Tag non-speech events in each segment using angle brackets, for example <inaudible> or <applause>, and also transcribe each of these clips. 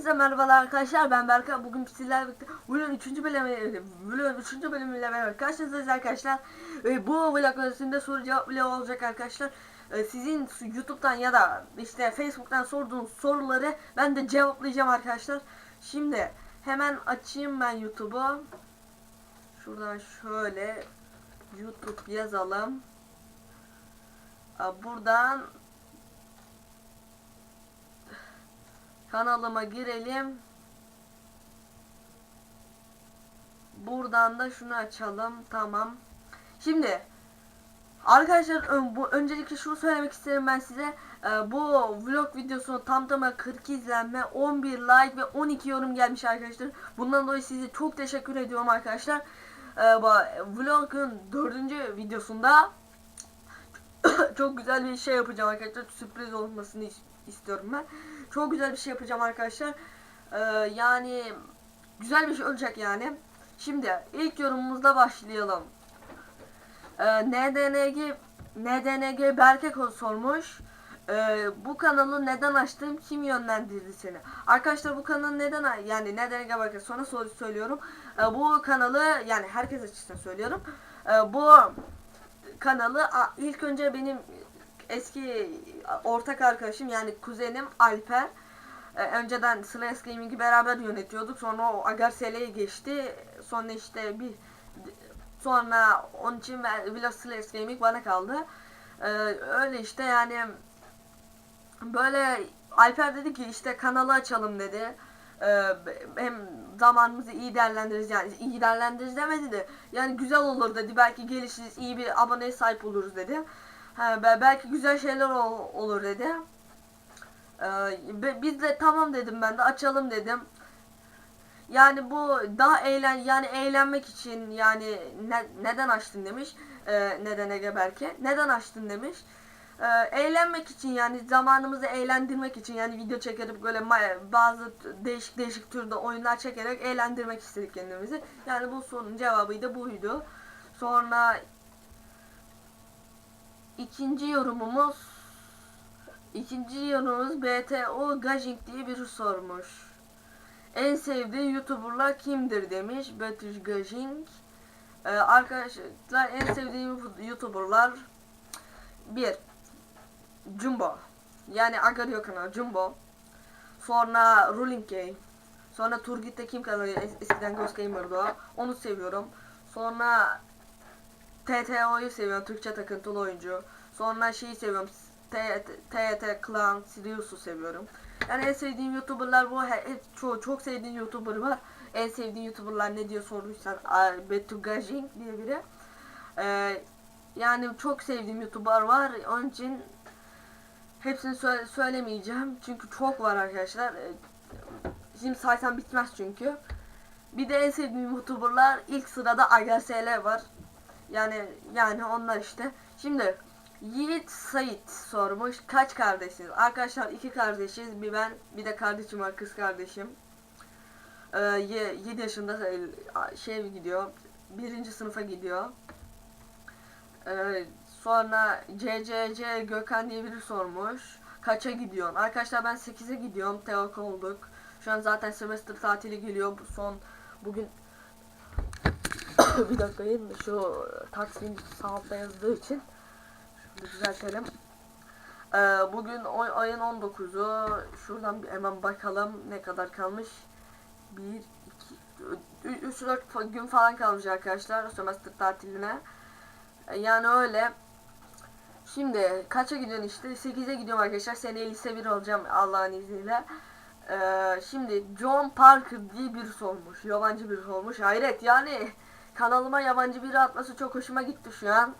Hepinize merhabalar arkadaşlar. Ben Berkay. Bugün sizlerle birlikte Vlog'un 3. bölümü Vlog'un 3. bölümüyle beraber karşınızdayız arkadaşlar. Ee, Bu vlog arasında soru cevap vlog olacak arkadaşlar. Ee, Sizin YouTube'dan ya da işte Facebook'tan sorduğunuz soruları ben de cevaplayacağım arkadaşlar. Şimdi hemen açayım ben YouTube'u. Şuradan şöyle YouTube yazalım. Buradan kanalıma girelim. Buradan da şunu açalım. Tamam. Şimdi arkadaşlar bu öncelikle şunu söylemek isterim ben size. Ee, bu vlog videosunu tam tamına 40 izlenme, 11 like ve 12 yorum gelmiş arkadaşlar. Bundan dolayı size çok teşekkür ediyorum arkadaşlar. Ee, vlogun 4. videosunda <coughs> çok güzel bir şey yapacağım arkadaşlar. Sürpriz olmasını is- istiyorum ben. Çok güzel bir şey yapacağım arkadaşlar. Ee, yani güzel bir şey olacak yani. Şimdi ilk yorumumuzla başlayalım. Ee, NDNG NDNG Berke ko- sormuş. Ee, bu kanalı neden açtım? Kim yönlendirdi seni? Arkadaşlar bu kanalı neden yani NDNG Berke sonra soru söylüyorum. Ee, bu kanalı yani herkes açısından söylüyorum. Ee, bu kanalı ilk önce benim eski ortak arkadaşım yani kuzenim Alper e, önceden Slash Gaming'i beraber yönetiyorduk. Sonra o Agarsel'e geçti. Sonra işte bir sonra onun için Villa Slash Gaming bana kaldı. E, öyle işte yani böyle Alper dedi ki işte kanalı açalım dedi. E, hem zamanımızı iyi değerlendiririz yani iyi değerlendiririz demedi de yani güzel olur dedi. Belki gelişiriz iyi bir aboneye sahip oluruz dedi. Ha, be- belki güzel şeyler ol- olur dedi. Ee, biz de tamam dedim ben de açalım dedim. Yani bu daha eğlen yani eğlenmek için yani ne- neden açtın demiş. Ee, neden Ege belki. Neden açtın demiş. Ee, eğlenmek için yani zamanımızı eğlendirmek için yani video çekerek böyle bazı değişik değişik türde oyunlar çekerek eğlendirmek istedik kendimizi. Yani bu sorunun cevabı da buydu. Sonra ikinci yorumumuz ikinci yorumumuz BTO Gajing diye biri sormuş. En sevdiği YouTuber'lar kimdir demiş Betüş Gajing. Ee, arkadaşlar en sevdiğim YouTuber'lar bir Jumbo. Yani Agario kanalı Jumbo. Sonra Ruling Gay sonra Turgit Tekim kanalı es- eskiden Ghost Gamer'dı o onu seviyorum. Sonra TTO'yu seviyorum Türkçe takıntılı oyuncu. Sonra şeyi seviyorum TYT, Clan Sirius'u seviyorum. Yani en sevdiğim YouTuber'lar bu. He, hep çoğu çok sevdiğim YouTuber var. En sevdiğin YouTuber'lar ne diye sorduysan Betu Gajing diye biri. Ee, yani çok sevdiğim YouTuber var. Onun için hepsini sö- söylemeyeceğim. Çünkü çok var arkadaşlar. Ee, şimdi saysam bitmez çünkü. Bir de en sevdiğim YouTuber'lar ilk sırada AGSL var yani yani onlar işte şimdi Yiğit Sait sormuş kaç kardeşsiniz arkadaşlar iki kardeşiz bir ben bir de kardeşim var kız kardeşim ee, 7 yaşında şey gidiyor birinci sınıfa gidiyor ee, sonra CCC Gökhan diye biri sormuş. Kaça gidiyorsun? Arkadaşlar ben 8'e gidiyorum. Teok olduk. Şu an zaten semester tatili geliyor. Son bugün bir dakika yayın şu Taksim sağ altta yazdığı için şunu düzeltelim. Ee, bugün oy, ayın 19'u. Şuradan bir hemen bakalım ne kadar kalmış. 1 2 3 4 gün falan kalmış arkadaşlar semester tatiline. E, Yani öyle. Şimdi kaça gidiyorsun işte? 8'e gidiyorum arkadaşlar. Seneye lise 1 olacağım Allah'ın izniyle. Ee, şimdi John Parker diye bir sormuş. Yabancı bir sormuş. Hayret yani kanalıma yabancı biri atması çok hoşuma gitti şu an.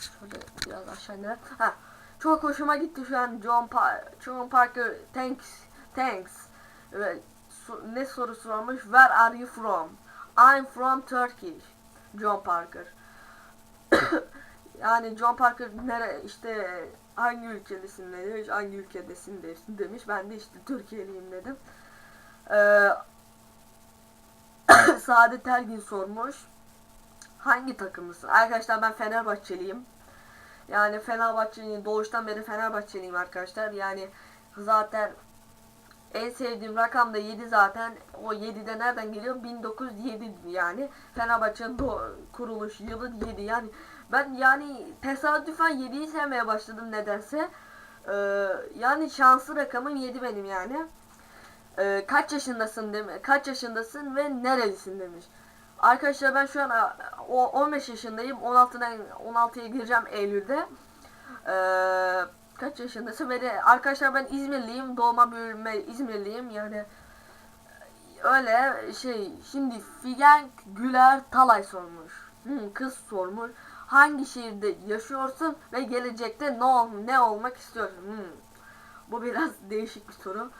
Şöyle biraz aşağı. Ha, çok hoşuma gitti şu an John, pa John Parker thanks thanks. Evet, so- ne soru sormuş? Where are you from? I'm from Turkey. John Parker. <coughs> yani John Parker nere işte hangi ülkedesin demiş, hangi ülkedesin de- demiş. Ben de işte Türkiye'liyim dedim. Ee, <coughs> Saadet Ergin sormuş. Hangi takımlısın? Arkadaşlar ben Fenerbahçeliyim. Yani Fenerbahçeliyim. Doğuştan beri Fenerbahçeliyim arkadaşlar. Yani zaten En sevdiğim rakam da 7 zaten. O 7 de nereden geliyor? 1907 yani. Fenerbahçe'nin kuruluş yılı 7 yani. Ben yani tesadüfen 7'yi sevmeye başladım nedense. Ee, yani şanslı rakamım 7 benim yani. Ee, kaç yaşındasın demi kaç yaşındasın ve nerelisin demiş. Arkadaşlar ben şu an a, o 15 yaşındayım. 16'dan 16'ya gireceğim Eylül'de. Ee, kaç yaşındasın? Ve arkadaşlar ben İzmirliyim. Doğma büyüme İzmirliyim. Yani öyle şey. Şimdi Figen Güler Talay sormuş. Hmm, kız sormuş. Hangi şehirde yaşıyorsun ve gelecekte ne ol ne olmak istiyorsun? Hmm. Bu biraz değişik bir soru.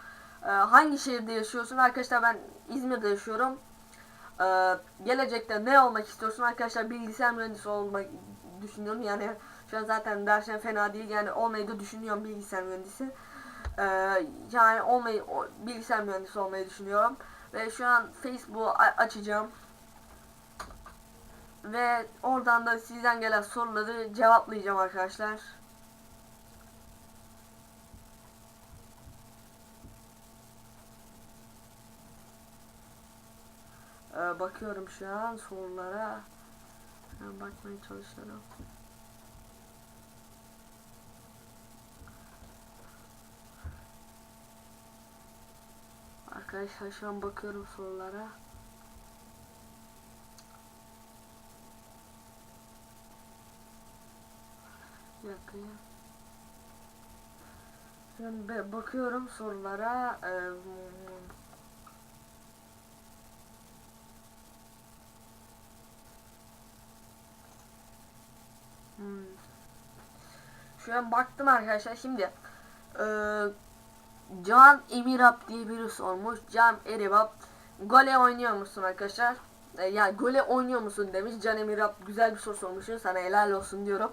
Ee, hangi şehirde yaşıyorsun? Arkadaşlar ben İzmir'de yaşıyorum. Ee, gelecekte ne olmak istiyorsun? Arkadaşlar bilgisayar mühendisi olmak düşünüyorum. Yani şu an zaten dersler fena değil. Yani olmayı da düşünüyorum bilgisayar mühendisi. Ee, yani olmayı o, bilgisayar mühendisi olmayı düşünüyorum. Ve şu an Facebook'u a- açacağım. Ve oradan da sizden gelen soruları cevaplayacağım arkadaşlar. Ee, bakıyorum şu an sorulara. Hemen bakmaya çalışıyorum. Arkadaşlar şu an bakıyorum sorulara. Bir dakika be- bakıyorum sorulara. Ee, Hmm. Şu an baktım arkadaşlar şimdi eee Can Emirap diye biri sormuş. Can Emirap gole oynuyor musun arkadaşlar? E, yani gole oynuyor musun demiş. Can Emirap güzel bir soru sormuşsun. Sana helal olsun diyorum.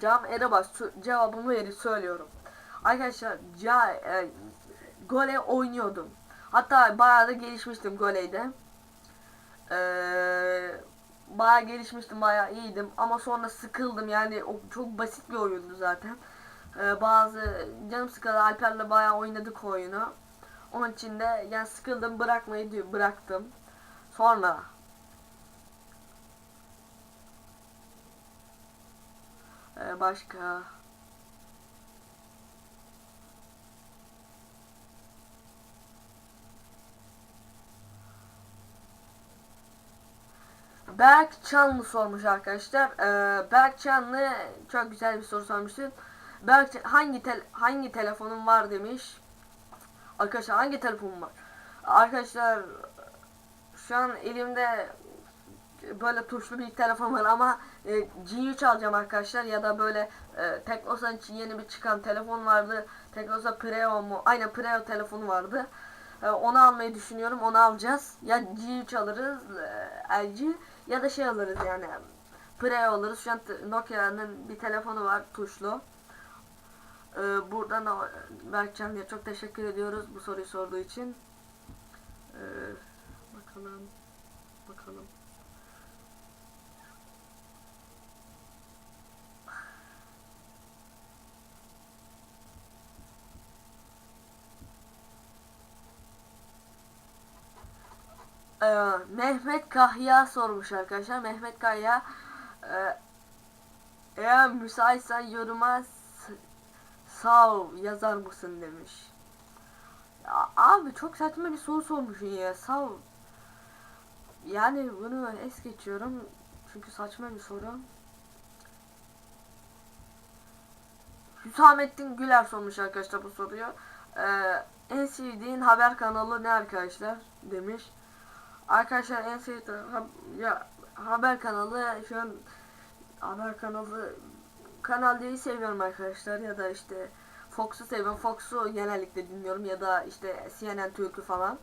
Can Emirap cevabımı verip söylüyorum. Arkadaşlar ca, e, gole oynuyordum. Hatta bayağı da gelişmiştim goleyde. Eee bayağı gelişmiştim, bayağı iyiydim ama sonra sıkıldım yani o çok basit bir oyundu zaten. Ee, bazı canım sıkıldı Alper'le bayağı oynadık oyunu. Onun için de yani sıkıldım bırakmayı diyor bıraktım. Sonra ee, başka Berk Çanlı sormuş arkadaşlar. Ee, Berk Çanlı çok güzel bir soru sormuştu. Berk hangi tel hangi telefonun var demiş. Arkadaşlar hangi telefonum var? Arkadaşlar şu an elimde böyle tuşlu bir telefon var ama e, G3 alacağım arkadaşlar ya da böyle e, Teknosa'nın için yeni bir çıkan telefon vardı. Teknosa Preo mu? Aynen Preo telefonu vardı. E, onu almayı düşünüyorum. Onu alacağız. Ya G3 alırız e, LG ya da şey alırız yani. Preo alırız. Şu an Nokia'nın bir telefonu var tuşlu. E, buradan da Berkcan'ya çok teşekkür ediyoruz bu soruyu sorduğu için. E, bakalım. Bakalım. Ee, Mehmet Kahya sormuş arkadaşlar. Mehmet Kahya e, eğer müsaitsen yoruma sağ ol yazar mısın demiş. Ya, abi çok saçma bir soru sormuşsun ya. Sağ ol. Yani bunu es geçiyorum. Çünkü saçma bir soru. Hüsamettin Güler sormuş arkadaşlar bu soruyu. Ee, en sevdiğin haber kanalı ne arkadaşlar demiş. Arkadaşlar en sevdiğim ha- ya haber kanalı şu an haber kanalı Kanal D'yi seviyorum arkadaşlar ya da işte Fox'u seviyorum. Fox'u genellikle dinliyorum ya da işte CNN Türk'ü falan.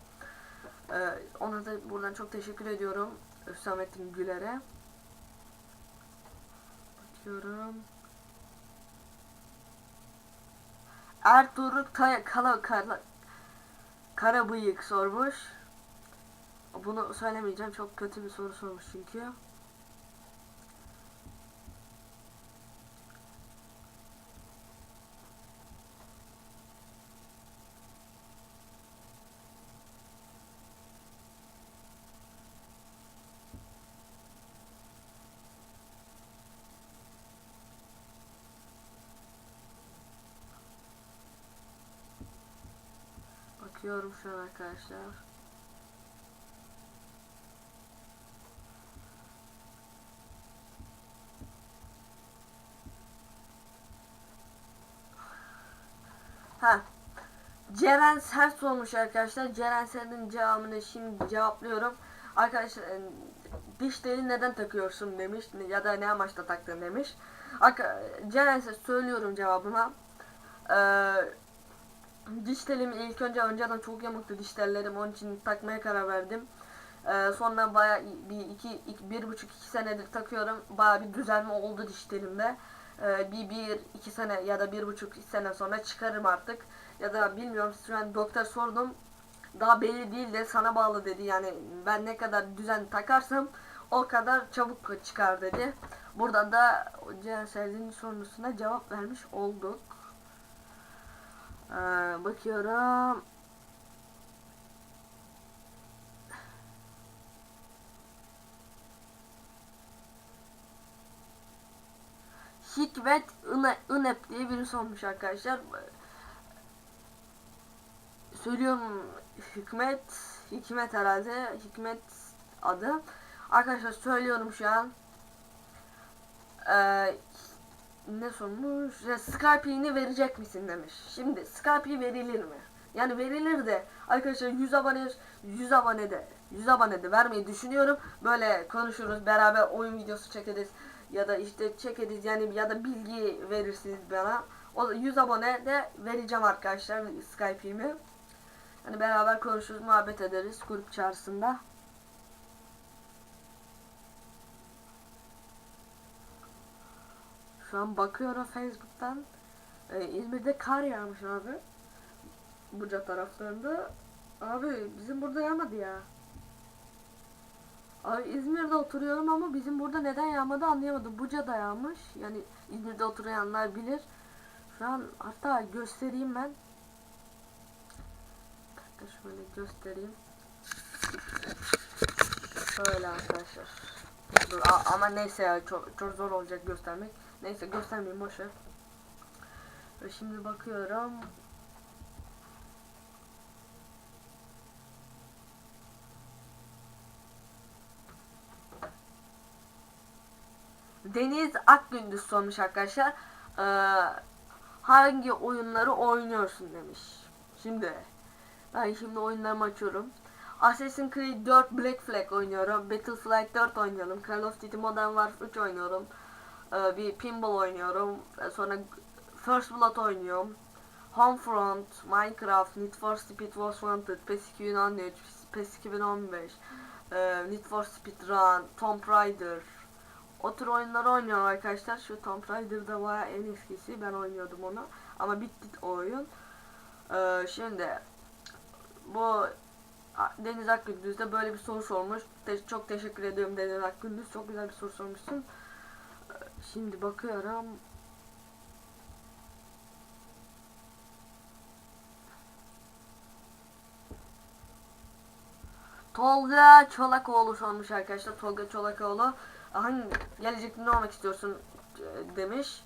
Ee, ona da buradan çok teşekkür ediyorum Hüsamettin Güler'e. Bakıyorum. Ertuğrul Kala, Kala, Karabıyık sormuş. Bunu söylemeyeceğim. Çok kötü bir soru sormuş çünkü. Bakıyorum şu an arkadaşlar. Ceren Sert sormuş arkadaşlar. Ceren Sert'in cevabını şimdi cevaplıyorum. Arkadaşlar dişleri neden takıyorsun demiş ya da ne amaçla taktın demiş. Ceren Sert söylüyorum cevabıma. Ee, diş telimi ilk önce önceden çok yamuktu diş tellerim onun için takmaya karar verdim. Ee, sonra baya bir iki, iki bir buçuk iki senedir takıyorum. Baya bir düzelme oldu diş telimde. Ee, bir bir iki sene ya da bir buçuk sene sonra çıkarım artık. Ya da bilmiyorum şu an doktor sordum. Daha belli değil de sana bağlı dedi. Yani ben ne kadar düzen takarsam o kadar çabuk çıkar dedi. Buradan da Celsel'in sorusuna cevap vermiş olduk. Ee, bakıyorum. Hikmet Ine- Inep diye biri sormuş arkadaşlar. Söylüyorum Hikmet Hikmet herhalde Hikmet adı. Arkadaşlar söylüyorum şu an. Ee, ne sormuş? Skype'ini verecek misin demiş. Şimdi Skype verilir mi? Yani verilir de arkadaşlar 100 abone 100 abone de 100 abone de vermeyi düşünüyorum. Böyle konuşuruz beraber oyun videosu çekeriz ya da işte çekeriz yani ya da bilgi verirsiniz bana. O da 100 abone de vereceğim arkadaşlar Skype'imi. Hani beraber konuşuruz, muhabbet ederiz grup çağrısında. Şu an bakıyorum Facebook'tan. Ee, İzmir'de kar yağmış abi. Buca taraflarında. Abi bizim burada yağmadı ya. Abi İzmir'de oturuyorum ama bizim burada neden yağmadı anlayamadım. Buca'da yağmış. Yani İzmir'de oturanlar bilir. Şu an hatta göstereyim ben. Şöyle göstereyim. Şöyle arkadaşlar. Dur, ama neyse ya çok, çok zor olacak göstermek. Neyse göstermeyeyim boşver. Ve şimdi bakıyorum. Deniz Akgündüz sormuş arkadaşlar. Ee, hangi oyunları oynuyorsun demiş. Şimdi ben şimdi oyunlarımı açıyorum. Assassin's Creed 4 Black Flag oynuyorum. Battlefield 4 oynuyorum. Call of Duty Modern Warfare 3 oynuyorum. Ee, bir pinball oynuyorum. Ee, Sonra First Blood oynuyorum. Homefront, Minecraft, Need for Speed Most Wanted, PES 2013, PES 2015, e, Need for Speed Run, Tomb Raider. O tür oyunları oynuyorum arkadaşlar. Şu Tomb Raider da bayağı en eskisi. Ben oynuyordum onu. Ama bitti o oyun. Ee, şimdi bu Deniz Akgündüz de böyle bir soru sormuş. Te- çok teşekkür ediyorum Deniz Akgündüz. Çok güzel bir soru sormuşsun. Ee, Şimdi bakıyorum. Tolga Çolakoğlu sormuş arkadaşlar. Tolga Çolakoğlu hangi gelecekte ne olmak istiyorsun e, demiş.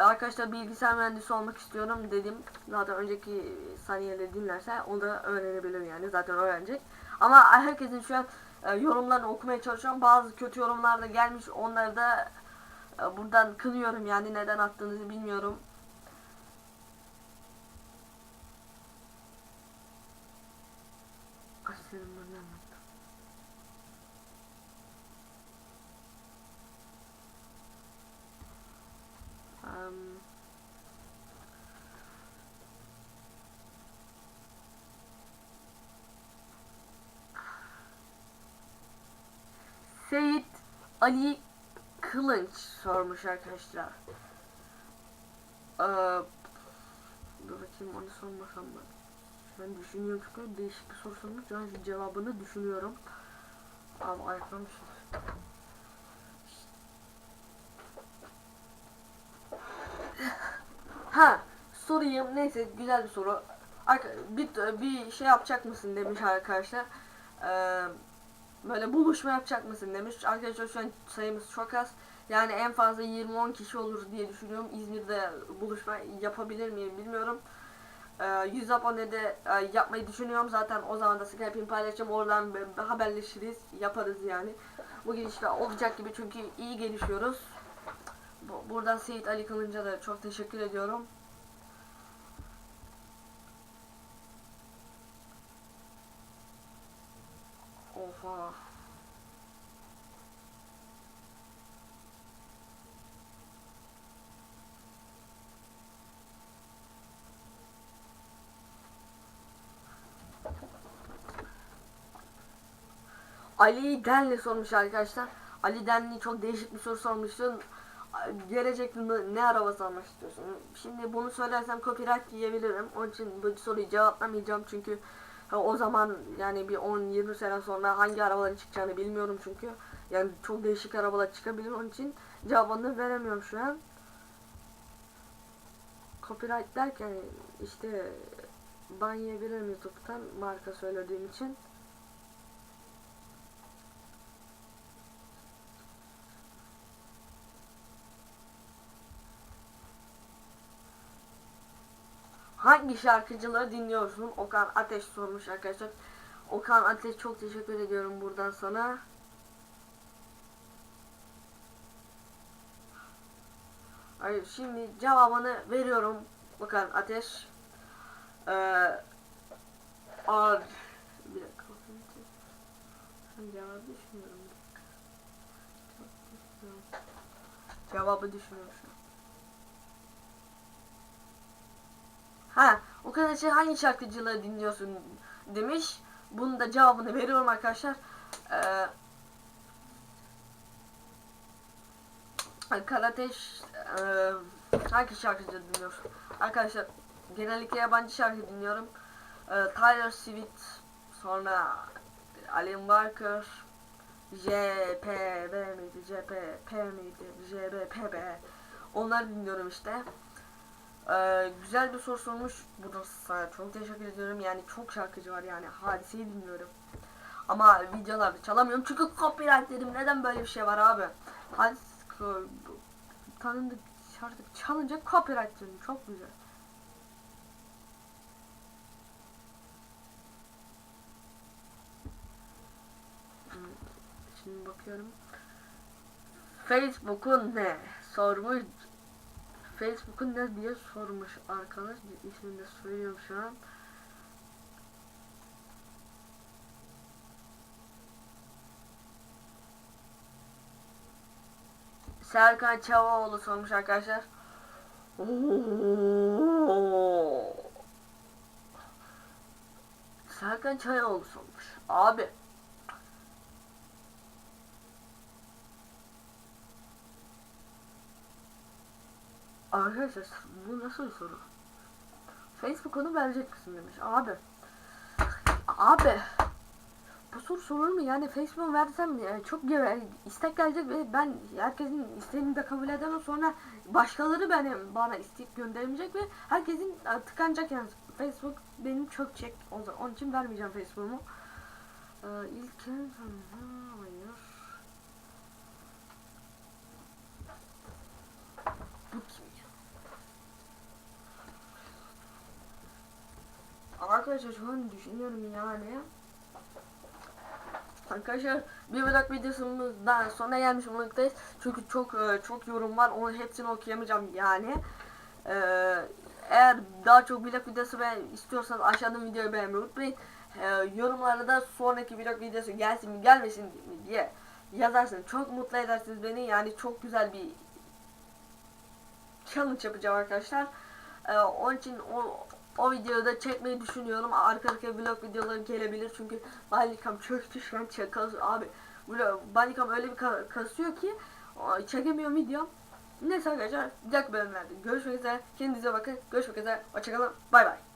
Arkadaşlar bilgisayar mühendisi olmak istiyorum dedim. Zaten önceki saniyeleri dinlerse onu da öğrenebilir yani zaten öğrenecek. Ama herkesin şu an e, yorumlarını okumaya çalışıyorum. Bazı kötü yorumlar da gelmiş. Onları da e, buradan kınıyorum yani neden attığınızı bilmiyorum. Seyit Ali Kılınç sormuş arkadaşlar. Ee, dur bakayım onu sormasam mı? An düşünüyorum çünkü değişik bir soru sormuş. An cevabını düşünüyorum. Abi ayıklamışız. Ha sorayım neyse güzel bir soru. Bir, bir şey yapacak mısın demiş arkadaşlar. Ee, böyle buluşma yapacak mısın demiş. Arkadaşlar şu an sayımız çok az. Yani en fazla 20-10 kişi olur diye düşünüyorum. İzmir'de buluşma yapabilir miyim bilmiyorum. e, 100 abonede e, yapmayı düşünüyorum zaten o zaman da Skype'ini paylaşacağım oradan haberleşiriz yaparız yani bu gelişme olacak gibi çünkü iyi gelişiyoruz Bu- buradan Seyit Ali Kılınç'a da çok teşekkür ediyorum Ali Denli sormuş arkadaşlar. Ali Denli çok değişik bir soru sormuştu. Gelecekte ne, ne arabası almak istiyorsun? Şimdi bunu söylersem copyright yiyebilirim. Onun için bu soruyu cevaplamayacağım çünkü ha, o zaman yani bir 10-20 sene sonra hangi arabaların çıkacağını bilmiyorum çünkü. Yani çok değişik arabalar çıkabilir onun için cevabını veremiyorum şu an. Copyright derken işte ban yiyebilirim YouTube'dan marka söylediğim için. Hangi şarkıcıları dinliyorsun? Okan Ateş sormuş arkadaşlar. Okan Ateş çok teşekkür ediyorum buradan sana. Hayır, şimdi cevabını veriyorum Okan Ateş. Ee, ar bir cevabı düşünüyorum. Cevabı düşünüyorum şu an. Ha, o kadar şey hangi şarkıcıları dinliyorsun demiş. Bunun da cevabını veriyorum arkadaşlar. Ee, Karateş e, hangi şarkıcı dinliyorsun? Arkadaşlar genellikle yabancı şarkı dinliyorum. Ee, Tyler Swift, sonra Alan Walker, JPB miydi? JPP miydi? JBPB. Onları dinliyorum işte. Ee, güzel bir soru sormuş. Bu sana çok teşekkür ediyorum. Yani çok şarkıcı var yani. Hadiseyi dinliyorum. Ama videolarda çalamıyorum çünkü copyright dedim. Neden böyle bir şey var abi? Hadis tanındık şarkı çalınca copyright dedim. Çok güzel. Hmm, Şimdi bakıyorum. Facebook'un ne? Sormuş Facebook'un ne diye sormuş arkadaş. İsmini de söylüyorum şu an. Serkan Çavaoğlu sormuş arkadaşlar. Serkan Çayoğlu sormuş. Abi. Arkadaşlar bu nasıl bir soru? Facebook'unu verecek misin demiş. Abi. Abi. Bu soru sorulur mu? Yani Facebook'u versem yani çok gel istek gelecek ve ben herkesin isteğini de kabul edemem. Sonra başkaları benim bana istek göndermeyecek ve herkesin e, tıkanacak yani. Facebook benim. O zaman onun için vermeyeceğim Facebook'umu. Ee, ilk hayır. Bu kim ya? Arkadaşlar şu an düşünüyorum yani. Arkadaşlar bir vlog videosumuzdan sonra gelmiş bulunmaktayız. Çünkü çok e, çok yorum var. Onu hepsini okuyamayacağım yani. Ee, eğer daha çok vlog videosu ben istiyorsanız aşağıdan videoyu beğenmeyi unutmayın. Ee, yorumlara da sonraki vlog videosu gelsin mi gelmesin mi diye yazarsınız. Çok mutlu edersiniz beni. Yani çok güzel bir challenge yapacağım arkadaşlar. Onun için o o videoyu da çekmeyi düşünüyorum. Arka arkaya vlog videoları gelebilir çünkü Balikam çöktü şu an çakal abi. Balikam öyle bir ka- kasıyor ki çekemiyorum video. Neyse arkadaşlar bir dakika bölümlerde görüşmek üzere. Kendinize bakın. Görüşmek üzere. Hoşçakalın. Bay bay.